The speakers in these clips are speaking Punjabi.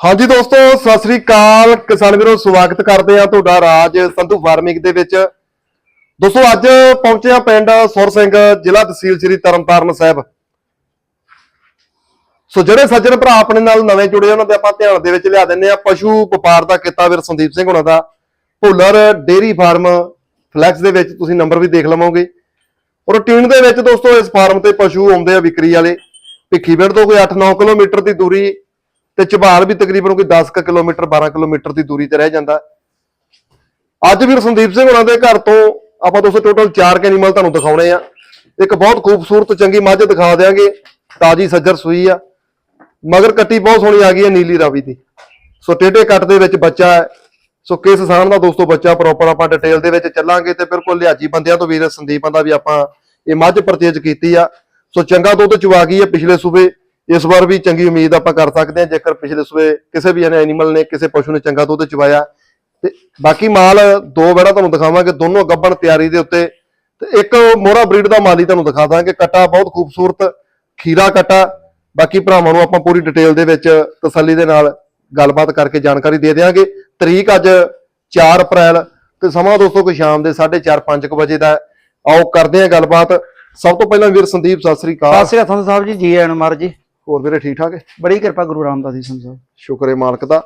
ਹਾਂਜੀ ਦੋਸਤੋ, ਸਤਿ ਸ੍ਰੀ ਅਕਾਲ। ਕਿਸਾਨ ਵੀਰੋ, ਸਵਾਗਤ ਕਰਦੇ ਆ ਤੁਹਾਡਾ ਰਾਜ ਸੰਧੂ ਫਾਰਮਿੰਗ ਦੇ ਵਿੱਚ। ਦੋਸਤੋ, ਅੱਜ ਪਹੁੰਚੇ ਆ ਪਿੰਡ ਸੁਰ ਸਿੰਘ, ਜ਼ਿਲ੍ਹਾ ਤਹਿਸੀਲ ਸ੍ਰੀ ਤਰਨਤਾਰਨ ਸਾਹਿਬ। ਸੋ ਜਿਹੜੇ ਸੱਜਣ ਭਰਾ ਆਪਣੇ ਨਾਲ ਨਵੇਂ ਜੁੜੇ, ਉਹਨਾਂ ਦੇ ਆਪਾਂ ਧਿਆਨ ਦੇ ਵਿੱਚ ਲਿਆ ਦਿੰਨੇ ਆ ਪਸ਼ੂ ਵਪਾਰ ਦਾ ਕਿੱਤਾ ਵੀਰ ਸੰਦੀਪ ਸਿੰਘ ਹੁਣਾਂ ਦਾ। ਭੁੱਲਰ ਡੇਰੀ ਫਾਰਮ ਫਲੈਕਸ ਦੇ ਵਿੱਚ ਤੁਸੀਂ ਨੰਬਰ ਵੀ ਦੇਖ ਲਵੋਗੇ। ਰੂਟੀਨ ਦੇ ਵਿੱਚ ਦੋਸਤੋ, ਇਸ ਫਾਰਮ ਤੇ ਪਸ਼ੂ ਆਉਂਦੇ ਆ ਵਿਕਰੀ ਵਾਲੇ। ਭਿੱਖੀਵਿੰਡ ਤੋਂ ਕੋਈ 8-9 ਕਿਲੋਮੀਟਰ ਦੀ ਦੂਰੀ ਤੇ ਚਬਾਲ ਵੀ ਤਕਰੀਬਨ ਕੋਈ 10 ਕੁ ਕਿਲੋਮੀਟਰ 12 ਕਿਲੋਮੀਟਰ ਦੀ ਦੂਰੀ ਤੇ ਰਹਿ ਜਾਂਦਾ। ਅੱਜ ਵੀਰ ਸੰਦੀਪ ਸਿੰਘ ਹੋਣਾ ਦੇ ਘਰ ਤੋਂ ਆਪਾਂ ਦੋਸਤੋ ਟੋਟਲ 4 ਐਨੀਮਲ ਤੁਹਾਨੂੰ ਦਿਖਾਉਣੇ ਆ। ਇੱਕ ਬਹੁਤ ਖੂਬਸੂਰਤ, ਚੰਗੀ ਮੱਝ ਦਿਖਾ ਦਿਆਂਗੇ। ਤਾਜੀ ਸੱਜਰ ਸੂਈ ਆ। ਮਗਰ ਕੱਟੀ ਬਹੁਤ ਸੋਹਣੀ ਆ ਗਈ ਹੈ ਨੀਲੀ ਰਾਵੀ ਦੀ। ਸੋ ਟੇਢੇ ਕੱਟ ਦੇ ਵਿੱਚ ਬੱਚਾ ਹੈ। ਸੋ ਕਿਸ ਸਾਨ ਦਾ ਦੋਸਤੋ ਬੱਚਾ ਪ੍ਰੋਪਰ ਆਪਾਂ ਡਿਟੇਲ ਦੇ ਵਿੱਚ ਚੱਲਾਂਗੇ ਤੇ ਬਿਲਕੁਲ ਲਿਆਜੀ ਬੰਦਿਆਂ ਤੋਂ ਵੀਰ ਸੰਦੀਪਾਂ ਦਾ ਵੀ ਆਪਾਂ ਇਹ ਮੱਝ ਪਰਚੇਜ ਕੀਤੀ ਆ। ਸੋ ਚੰਗਾ ਦੁੱਧ ਚਵਾ ਗਈ ਹੈ ਪਿਛਲੇ ਸੂਬੇ। ਇਸ ਵਾਰ ਵੀ ਚੰਗੀ ਉਮੀਦ ਆਪਾਂ ਕਰ ਸਕਦੇ ਹਾਂ, ਜੇਕਰ ਪਿਛਲੇ ਸੂਬੇ ਕਿਸੇ ਵੀ ਐਨੀਮਲ ਨੇ ਕਿਸੇ ਪਸ਼ੂ ਨੇ ਚੰਗਾ ਦੁੱਧ ਚਵਾਇਆ। ਤੇ ਬਾਕੀ ਮਾਲ ਦੋ ਬੜਾ ਤੁਹਾਨੂੰ ਦਿਖਾਵਾਂਗੇ, ਦੋਨੋਂ ਗੱਬਣ ਤਿਆਰੀ ਦੇ ਉੱਤੇ। ਤੇ ਇੱਕ ਮੋਹਰਾ ਬਰੀਡ ਦਾ ਮਾਲ ਹੀ ਤੁਹਾਨੂੰ ਦਿਖਾ ਦਾਂਗੇ। ਕੱਟਾ ਬਹੁਤ ਖੂਬਸੂਰਤ, ਖੀਰਾ ਕੱਟਾ। ਬਾਕੀ ਭਰਾਵਾਂ ਨੂੰ ਆਪਾਂ ਪੂਰੀ ਡਿਟੇਲ ਦੇ ਵਿੱਚ ਤਸੱਲੀ ਦੇ ਨਾਲ ਗੱਲਬਾਤ ਕਰਕੇ ਜਾਣਕਾਰੀ ਦੇ ਦੇਵਾਂਗੇ ਤਰੀਕ ਅੱਜ 4 ਅਪ੍ਰੈਲ ਤੇ ਸਮਾਂ ਦੋਸਤੋ ਕੋਈ ਸ਼ਾਮ ਦੇ 4:30 5 ਵਜੇ ਦਾ ਆਓ ਕਰਦੇ ਹਾਂ ਗੱਲਬਾਤ। ਸਭ ਤੋਂ ਪਹਿਲਾਂ ਵੀਰ ਸੰਦੀਪ, ਸਤਿ ਸ੍ਰੀ ਅਕਾਲ। ਸਤਿ ਸ੍ਰੀ ਅਕਾਲ ਸਾਹਿਬ ਜੀ ਜੀ ਐਨ ਨੂੰ ਜੀ। ਹੋਰ ਵੀਰੇ ਠੀਕ ਠਾਕ ਹੈ? ਬੜੀ ਕਿਰਪਾ ਗੁਰੂ ਰਾਮਦਾਸ ਜੀ ਸੰਤ ਸਾਹਿਬ। ਸ਼ੁਕਰ ਹੈ ਮਾਲਕ ਦਾ।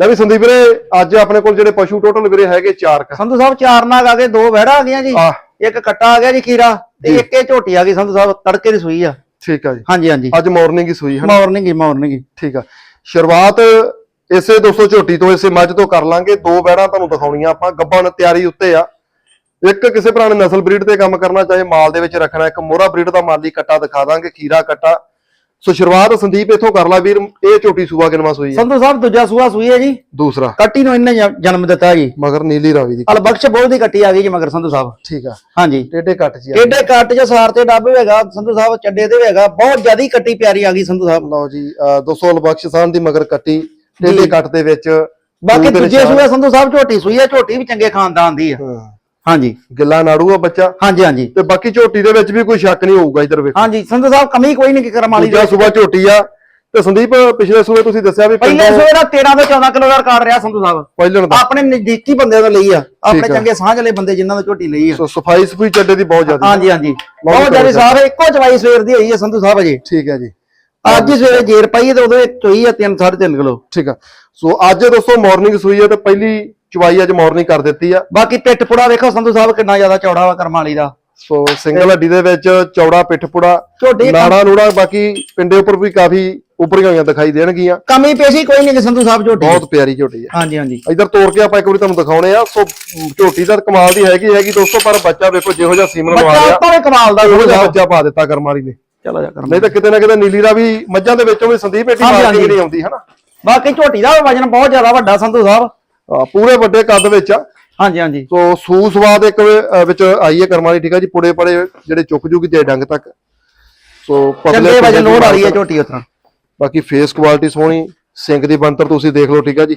ਲੈ ਵੀ ਸੰਦੀਪ ਵੀਰੇ ਅੱਜ ਆਪਣੇ ਕੋਲ ਜਿਹੜੇ ਪਸ਼ੂ ਟੋਟਲ ਵੀਰੇ ਹੈਗੇ 4 ਕ ਸੰਧੂ ਸਾਹਿਬ ਚਾਰ ਨਾਗ ਆ ਗਏ ਦੋ ਵਹਿੜਾ ਆ ਗਈਆਂ ਜੀ। ਇੱਕ ਕੱਟਾ ਆ ਗਿਆ ਜੀ ਖੀਰਾ ਤੇ। ਇੱਕ ਇਹ ਝੋਟੀ ਆ ਗਈ ਸੰਧੂ ਸਾਹਿਬ ਤੜਕੇ ਦੀ ਸੂਈ ਆ। ਠੀਕ ਆ ਜੀ। ਹਾਂਜੀ ਹਾਂਜੀ। ਅੱਜ ਮਾਰਨਿੰਗ ਹੀ ਸੂਈ ਹੈ ਮਾਰਨਿੰਗ ਹੀ ਮਾਰਨਿੰਗ ਹੀ। ਠੀਕ ਆ। ਸ਼ੁਰੂਆਤ ਇਸੇ ਦੋਸਤੋ ਝੋਟੀ ਤੋਂ ਇਸੇ ਮੱਝ ਤੋਂ ਕਰ ਲਾਂਗੇ। ਦੋ ਬੈੜਾਂ ਤੁਹਾਨੂੰ ਦਿਖਾਉਣੀਆਂ ਆਪਾਂ। ਗੱਬਣ ਤਿਆਰੀ ਉੱਤੇ ਆ। ਇੱਕ ਕਿਸੇ ਨੇ ਨਸਲ ਬਰੀਡ ਤੇ ਕੰਮ ਕਰਨਾ ਚਾਹੇ ਮਾਲ ਦੇ ਵਿੱਚ ਰੱਖਣਾ ਇੱਕ ਮੋਹਰਾ ਬਰੀਡ ਦਾ ਮਾਲੀ ਕੱਟਾ ਦਿਖਾ ਦਾਂਗੇ ਖੀਰਾ ਕੱਟਾ। ਸੋ ਸ਼ੁਰੂਆਤ ਸੰਦੀਪ ਇੱਥੋਂ ਕਰ ਲਾ ਵੀਰ ਇਹ ਝੋਟੀ ਸੂਆ ਕਿਨਵਾ ਸੂਈ ਹੈ? ਸੰਧੂ ਸਾਹਿਬ ਦੂਜਾ ਸੂਆ ਸੂਈ ਹੈ ਜੀ। ਦੂਸਰਾ। ਕੱਟੀ ਨੂੰ ਇਹਨੇ ਜ- ਜਨਮ ਦਿੱਤਾ ਜੀ। ਮਗਰ ਨੀਲੀ ਰਾਵੀ ਦੀ। ਅਲਬਖਸ਼ ਬੋਲ ਦੀ ਕੱਟੀ ਆ ਗਈ ਜੀ ਮਗਰ ਸੰਧੂ ਸਾਹਿਬ। ਠੀਕ ਆ। ਹਾਂਜੀ। ਟੇਢੇ ਕੱਟ ਜੀ ਆ। ਕਿੱਡੇ ਕੱਟ ਚ ਸਾਰ ਤੇ ਡੱਬ ਹੈਗਾ ਸੰਧੂ ਸਾਹਿਬ ਚੱਡੇ ਤੇ ਹੈਗਾ। ਬਹੁਤ ਜਿਆਦੀ ਕੱਟੀ ਪਿਆਰੀ ਆ ਗਈ ਸੰਧੂ ਸਾਹਿਬ। ਲਓ ਜੀ ਅਹ 200 ਲਬਖਸ਼ ਸਾਹਿਬ ਦੀ ਮਗਰ ਕੱਟੀ ਜੀ। ਕੱਟ ਦੇ ਵਿੱਚ ਬਾਕੀ ਦੂਜੇ। ਸੂਏ ਸੰਧੂ ਸਾਹਿਬ ਝੋਟੀ ਸੂਈ ਹੈ ਝੋਟੀ ਵੀ ਚੰਗੇ ਖਾਨਦਾਨ ਦੀ ਆ। ਹਾਂ। ਹਾਂਜੀ। ਗਿੱਲਾ ਨਾੜੂ ਆ ਬੱਚਾ? ਹਾਂਜੀ ਹਾਂਜੀ। ਤੇ ਬਾਕੀ ਝੋਟੀ ਦੇ ਵਿੱਚ ਵੀ ਕੋਈ ਸ਼ੱਕ ਨਹੀਂ ਹੋਊਗਾ ਇਧਰ ਵੇਖੋ। ਹਾਂਜੀ ਸੰਧੂ ਸਾਹਿਬ ਕਮੀ ਕੋਈ ਨਹੀਂ ਕਰਮ ਵਾਲੀ ਦੂਜਾ ਸੂਬਾ ਝੋਟੀ ਆ। ਤੇ ਸੰਦੀਪ ਪਿਛਲੇ ਸੂਬੇ ਤੁਸੀਂ ਦੱਸਿਆ ਵੀ ਪਹਿਲੇ ਸੂਏ ਦਾ 13 ਤੋਂ 14 ਕਿਲੋ ਦਾ ਰਿਕਾਰਡ ਰਿਹਾ ਸੰਧੂ ਸਾਹਿਬ। ਪਹਿਲਣ ਦਾ ਆਪਣੇ ਨਜ਼ਦੀਕੀ ਬੰਦਿਆਂ ਤੋਂ ਲਈ ਆ। ਆਪਣੇ। ਚੰਗੇ ਸਾਂਝ ਵਾਲੇ ਬੰਦੇ ਜਿਨ੍ਹਾਂ ਤੋਂ ਝੋਟੀ ਲਈ ਆ। ਸੋ ਸਫ਼ਾਈ ਸਫੂਈ ਚੱਡੇ ਦੀ ਬਹੁਤ ਜ਼ਿਆਦਾ। ਹਾਂਜੀ ਹਾਂਜੀ। ਬਹੁਤ ਜ਼ਿਆਦਾ। ਸਾਰੇ ਇੱਕੋ ਚਵਾਈ ਸਵੇਰ ਦੀ ਹੋਈ ਹੈ ਸੰਧੂ ਸਾਹਿਬ ਅਜੇ। ਠੀਕ ਹੈ ਜੀ। ਅੱਜ ਸਵੇਰੇ ਜੇਰ ਪਾਈ ਤੇ ਉਹਦੇ ਵਿੱਚ ਚੋਈ ਆ 3 3.5 ਕਿਲੋ। ਠੀਕ ਆ। ਸੋ ਅੱਜ ਦੋਸਤੋ ਮਾਰਨਿੰਗ ਸੂਈ ਆ ਤੇ ਪਹਿਲੀ ਚਵਾਈ ਅੱਜ ਮਾਰਨਿੰਗ ਕਰ ਦਿੱਤੀ ਆ। ਬਾਕੀ ਪਿੱਠ ਪੁੜਾ ਵੇਖੋ ਸੰਧੂ ਸਾਹਿਬ ਕਿੰਨਾ ਜ਼ਿਆਦਾ ਚੌੜਾ ਵਾ ਕਰਮ ਵਾਲੀ ਦਾ। ਸੋ ਸਿੰਗਲ ਹੱਡੀ ਦੇ ਵਿੱਚ ਚੌੜਾ ਪਿੱਠਪੁੜਾ ਝੋਟੀ ਨਾੜਾ ਨੂੜਾ ਬਾਕੀ ਪਿੰਡੇ ਉੱਪਰ ਵੀ ਕਾਫੀ ਉਪਰੀਆਂ ਹੋਈਆਂ ਦਿਖਾਈ ਦੇਣਗੀਆਂ। ਕਮੀ ਪੇਸ਼ੀ ਕੋਈ ਨਹੀਂ ਸੰਧੂ ਸਾਹਿਬ ਝੋਟੀ ਬਹੁਤ ਪਿਆਰੀ ਝੋਟੀ ਆ। ਹਾਂਜੀ ਹਾਂਜੀ। ਇਧਰ ਤੋੜ ਕੇ ਆਪਾਂ ਇੱਕ ਵਾਰੀ ਤੁਹਾਨੂੰ ਦਿਖਾਉਣੇ ਆ। ਸੋ ਝੋਟੀ ਦਾ ਕਮਾਲ ਦੀ ਹੈਗੀ ਹੈਗੀ ਦੋਸਤੋ ਪਰ ਬੱਚਾ ਵੇਖੋ ਜਿਹੋ ਜਿਹਾ ਸੀਮਨ ਲਵਾ ਬੱਚਾ ਵੀ ਕਮਾਲ ਦਾ ਜਿਹਾ ਸਾਹਿਬ ਬੱਚਾ ਪਾ ਦਿੱਤਾ ਕਰਮਾਲੀ ਨੇ। ਚਲੋ ਜਾ ਕਰਮ ਨਹੀਂ ਤਾਂ ਕਿਤੇ ਨਾ ਕਿਤੇ ਨੀਲੀ ਦਾ ਵੀ ਮੱਝਾਂ ਦੇ ਵਿੱਚੋਂ ਵੀ ਸੰਦੀਪ ਏਟੀ ਮਾਰਕਿੰਗ। ਨਹੀਂ ਆਉਂਦੀ ਹਨਾ? ਬਾਕੀ ਝੋਟੀ ਦਾ ਵਜਨ ਬਹੁਤ ਜ਼ਿਆਦਾ ਵੱਡਾ ਸੰਧੂ ਸਾਹਿਬ। ਪੂਰੇ ਵੱਡੇ ਕੱਦ ਵਿੱਚ ਆ। ਹਾਂਜੀ ਹਾਂਜੀ। ਸੋ ਸੂ ਸਵਾਦ ਇੱਕ ਵਿੱਚ ਆਈ ਹੈ ਕਰਮਾਲੀ ਠੀਕ ਆ ਜੀ? ਪੁੜੇ ਪੜੇ ਜਿਹੜੇ ਚੁੱਕ ਜੂਗੀ ਤੇ ਡੰਗ ਤੱਕ। ਸੋ ਪਤਲੇ ਵਜਨ ਲੋੜ ਆ ਰਹੀ ਹੈ ਝੋਟੀ ਉਤਰਾ। ਬਾਕੀ ਫੇਸ ਕੁਆਲਿਟੀ ਸੋਹਣੀ ਸਿੰਗ ਦੀ ਬੰਤਰ ਤੁਸੀਂ ਦੇਖ ਲਓ ਠੀਕ ਆ ਜੀ?